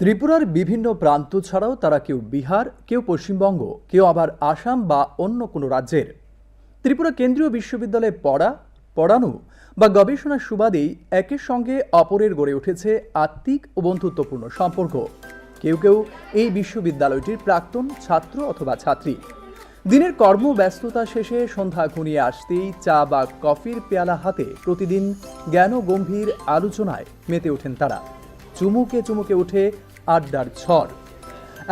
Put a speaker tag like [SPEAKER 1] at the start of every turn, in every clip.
[SPEAKER 1] ত্রিপুরার বিভিন্ন প্রান্ত ছাড়াও তারা কেউ বিহার, কেউ পশ্চিমবঙ্গ, কেউ আবার আসাম বা অন্য কোনো রাজ্যের। ত্রিপুরা কেন্দ্রীয় বিশ্ববিদ্যালয়ে পড়া, পড়ানো বা গবেষণার সুবাদেই একের সঙ্গে অপরের গড়ে উঠেছে আত্মিক ও বন্ধুত্বপূর্ণ সম্পর্ক। কেউ কেউ এই বিশ্ববিদ্যালয়টির প্রাক্তন ছাত্র অথবা ছাত্রী। দিনের কর্মব্যস্ততা শেষে সন্ধ্যা ঘনিয়ে আসতেই চা বা কফির পেয়ালা হাতে প্রতিদিন জ্ঞান গম্ভীর আলোচনায় মেতে ওঠেন তারা। চুমুকে চুমুকে ওঠে আড্ডার ঝড়।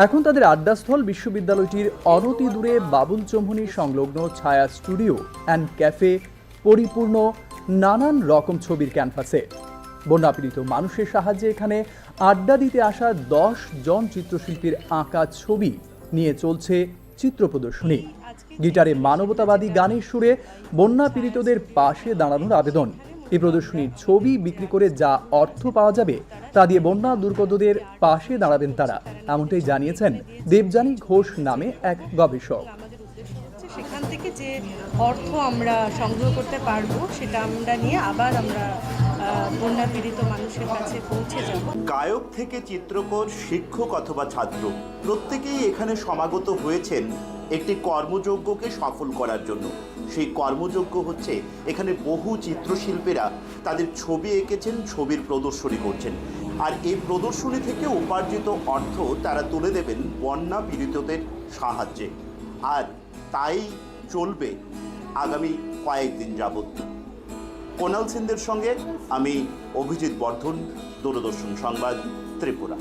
[SPEAKER 1] এখন তাদের আড্ডাস্থল বিশ্ববিদ্যালয়টির অনতি দূরে বাবুল চৌমুহনী সংলগ্ন ছায়া স্টুডিও অ্যান্ড ক্যাফে পরিপূর্ণ নানান রকম ছবির ক্যানভাসে। বন্যাপীড়িত মানুষের সাহায্যে এখানে আড্ডা দিতে আসা দশ জন চিত্রশিল্পীর আঁকা ছবি নিয়ে চলছে চিত্র প্রদর্শনী। গিটারে মানবতাবাদী গানের সুরে বন্যা পীড়িতদের পাশে দাঁড়ানোর আবেদন। এই প্রদর্শনীর ছবি বিক্রি করে যা অর্থ পাওয়া যাবে তা দিয়ে বন্যা দুর্গতদের পাশে দাঁড়াবেন তারা। এমনটাই জানিয়েছেন দেবযানী ঘোষ নামে এক গবেষক।
[SPEAKER 2] সেখান থেকে যে অর্থ আমরা সংগ্রহ করতে পারব সেটা আমরা নিয়ে আবার আমরা বন্যা পীড়িত মানুষের কাছে পৌঁছে যাব।
[SPEAKER 3] গায়ক থেকে চিত্রকর, শিক্ষক অথবা ছাত্র, প্রত্যেকেই এখানে সমাগত হয়েছেন একটি কর্মযজ্ঞকে সফল করার জন্য। সেই কর্মযজ্ঞ হচ্ছে এখানে বহু চিত্রশিল্পীরা তাদের ছবি এঁকেছেন, ছবির প্রদর্শনী করছেন। আর এই প্রদর্শনী থেকে উপার্জিত অর্থ তারা তুলে দেবেন বন্যা পীড়িতদের সাহায্যে। আর তাই চলবে আগামী কয়েকদিন যাবত কোনাল সিন্ধের সঙ্গে আমি অভিজিৎ বর্ধন দূরদর্শন সংবাদ ত্রিপুরা।